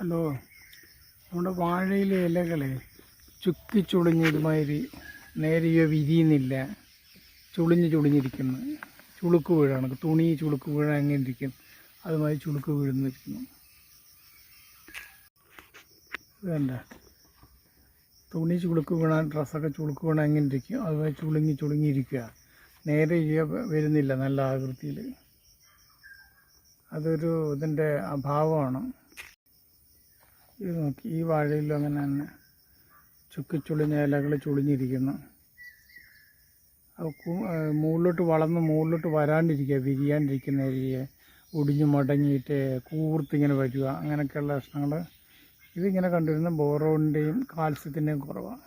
Hello നമ്മുടെ വാഴയിലെ ഇലകളെ ചുക്കി ചുളിഞ്ഞതുമാതിരി നേരിയ വിരിയുന്നില്ല. ചുളിഞ്ഞ് ചുളിഞ്ഞിരിക്കുന്നു. ചുളുക്ക് വീഴാണ്. തുണി ചുളുക്ക് വീഴാൻ അങ്ങനെ ഇരിക്കും അതുമായി ചുളുക്ക് വീഴുന്നിരിക്കുന്നു വേണ്ട. തുണി ചുളുക്ക് വീണാൻ ഡ്രസ്സൊക്കെ ചുളുക്ക് വീണാൻ അങ്ങനെ ഇരിക്കും അതുമായി ചുളുങ്ങി ചുളുങ്ങിയിരിക്കുക നേരെ വരുന്നില്ല നല്ല ആകൃതിയിൽ അതൊരു ഇതിന്റെ അഭാവമാണ്. ഇത് നോക്കി. ഈ വാഴയിലും അങ്ങനെ തന്നെ. ചുക്കി ചുളിഞ്ഞ ഇലകൾ ചുളിഞ്ഞിരിക്കുന്നു. മുകളിലോട്ട് വളർന്ന് മുകളിലോട്ട് വരാണ്ടിരിക്കുക വിരിയാണ്ടിരിക്കുന്ന ഏരിയ ഒടിഞ്ഞു മടങ്ങിയിട്ട് കൂർത്തിങ്ങനെ വരിക. അങ്ങനെയൊക്കെയുള്ള ലക്ഷണങ്ങൾ ഇതിങ്ങനെ കണ്ടിരുന്ന ബോറോണിന്റെയും കാൽസ്യത്തിന്റെയും കുറവാണ്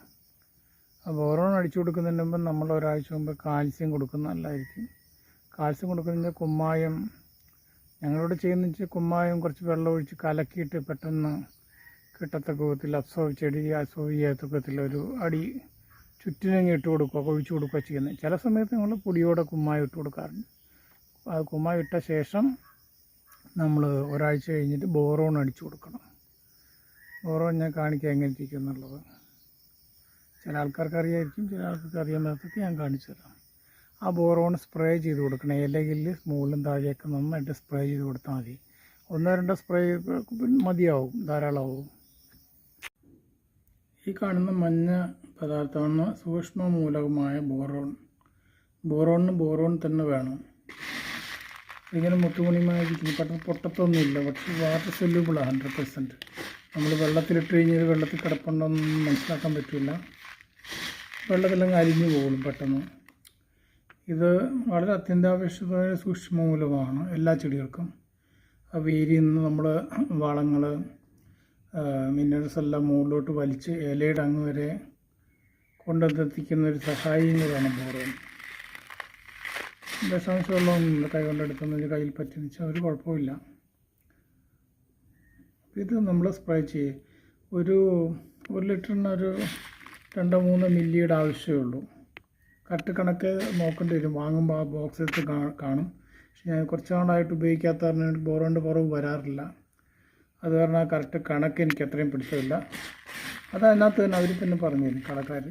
ബോറോൺ അടിച്ചു കൊടുക്കുന്നതിന് മുമ്പ് നമ്മൾ ഒരാഴ്ച മുമ്പ് കാൽസ്യം കൊടുക്കുന്ന നല്ലതായിരിക്കും. കാൽസ്യം കൊടുക്കുന്നതിന്റെ കുമ്മായം ഞങ്ങളോട് ചെയ്യുന്ന വെച്ചാൽ കുമ്മായം കുറച്ച് വെള്ളം ഒഴിച്ച് കലക്കിയിട്ട് പെട്ടെന്ന് കിട്ടത്തക്ക വിധത്തിൽ അബ്സോർവ് ചെടി അബ്സോർവ് ചെയ്യാത്തക്ക വിധത്തിൽ ഒരു അടി ചുറ്റിനങ്ങി ഇട്ട് കൊടുക്കുക ഒഴിച്ചു കൊടുക്കുക ചെയ്യുന്നത്. ചില സമയത്ത് നമ്മൾ പൊടിയോടെ കുമ്മായി ഇട്ട് കൊടുക്കാറുണ്ട്. അത് കുമ്മായി ഇട്ട ശേഷം നമ്മൾ ഒരാഴ്ച കഴിഞ്ഞിട്ട് ബോറോൺ അടിച്ചു കൊടുക്കണം. ബോറോൺ ഞാൻ കാണിക്കാൻ എങ്ങനെ ഇരിക്കും എന്നുള്ളത്. ചില ആൾക്കാർക്ക് അറിയായിരിക്കും ചില ആൾക്കാർക്ക് അറിയാൻ ഞാൻ കാണിച്ചു തരാം. ആ ബോറോൺ സ്പ്രേ ചെയ്ത് കൊടുക്കണം. ഇലകിൽ മുകളിലും താഴെയൊക്കെ നന്നായിട്ട് സ്പ്രേ ചെയ്ത് കൊടുത്താൽ മതി. ഒന്നോ രണ്ടോ സ്പ്രേ മതിയാവും ധാരാളമാവും. ഈ കാണുന്ന മഞ്ഞ പദാർത്ഥമാണ് സൂക്ഷ്മ മൂലകമായ ബോറോൺ. ബോറോണിന് ബോറോൺ തന്നെ വേണം. ഇങ്ങനെ മുത്തുമണിമായിരിക്കും പെട്ടെന്ന് പൊട്ടത്തൊന്നുമില്ല പക്ഷേ വാട്ടർ സെല്യൂബിളാണ് ഹൺഡ്രഡ് പെർസെന്റ് നമ്മൾ വെള്ളത്തിലിട്ട് കഴിഞ്ഞാൽ വെള്ളത്തിൽ കിടപ്പുണ്ടെന്ന് മനസ്സിലാക്കാൻ പറ്റില്ല. വെള്ളത്തിലങ്ങ് അരിഞ്ഞു പോകും പെട്ടെന്ന്. ഇത് വളരെ അത്യന്താപേക്ഷിതമായ സൂക്ഷ്മ മൂലമാണ് എല്ലാ ചെടികൾക്കും. ആ വേരിൽ നിന്ന് നമ്മൾ വളങ്ങൾ മിനറൽസ് എല്ലാം മുകളിലോട്ട് വലിച്ച് ഇലയുടെ അങ്ങ് വരെ കൊണ്ടെത്തിക്കുന്ന ഒരു സഹായിയും കൂടെയാണ് ബോറോൺ വിഷാംശമുള്ളതൊന്നുമില്ല കൈ കൊണ്ടെടുത്തെന്ന് കയ്യിൽ പറ്റുന്ന വെച്ചാൽ ഒരു കുഴപ്പമില്ല ഇത് നമ്മൾ സ്പ്രേ ചെയ്യും. ഒരു ഒരു ലിറ്ററിന് ഒരു രണ്ടോ മൂന്നോ മില്ലിയുടെ ആവശ്യമേ ഉള്ളൂ. കറക്റ്റ് കണക്ക് നോക്കേണ്ടി വരും. വാങ്ങുമ്പോൾ ആ ബോക്സ് എടുത്ത് കാണും. പക്ഷെ ഞാൻ കുറച്ച് നാളായിട്ട് ഉപയോഗിക്കാത്ത കാരണം ബോറോന്റെ കുറവ് വരാറില്ല. അത് കാരണം ആ കറക്റ്റ് കണക്ക് എനിക്ക് അത്രയും പിടിച്ചതില്ല അത് അതിനകത്ത് തന്നെ അവർ തന്നെ പറഞ്ഞു തരും കടക്കാർ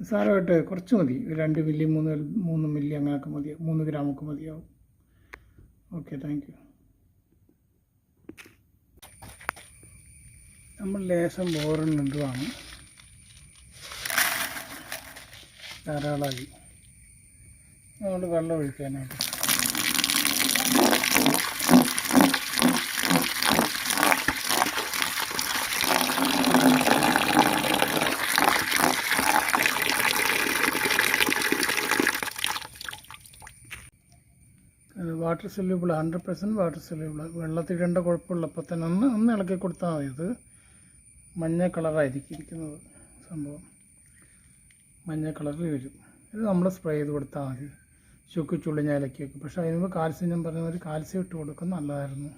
നിസ്സാരമായിട്ട് കുറച്ച് മതി. രണ്ട് മില്ലി മൂന്ന് മൂന്ന് മില്ലി അങ്ങനെയൊക്കെ മതി. മൂന്ന് ഗ്രാമൊക്കെ മതിയാവും. ഓക്കെ താങ്ക് യു നമ്മൾ ലേശം ബോറിനിടുവാണ് ധാരാളമായി. നമ്മൾ വെള്ളം ഒഴിക്കാനായിട്ട് water soluble hundred percent water soluble. വെള്ളത്തിടേണ്ട കുഴപ്പമുള്ളപ്പോൾ തന്നെ ഒന്ന് ഒന്ന് ഇളക്കി കൊടുത്താൽ മതി. ഇത് മഞ്ഞ കളറായിരിക്കും ഇരിക്കുന്നത് സംഭവം. മഞ്ഞ കളറിൽ വരും. ഇത് നമ്മൾ സ്പ്രേ ചെയ്ത് കൊടുത്താൽ മതി. ചുക്ക് ചുള്ളിഞ്ഞ ഇലക്കിയൊക്കെ പക്ഷേ അതിന് മുമ്പ് കാൽസ്യം ഞാൻ പറഞ്ഞ മാതിരി കാൽസ്യം ഇട്ട് കൊടുക്കുന്നത് നല്ലതായിരുന്നു.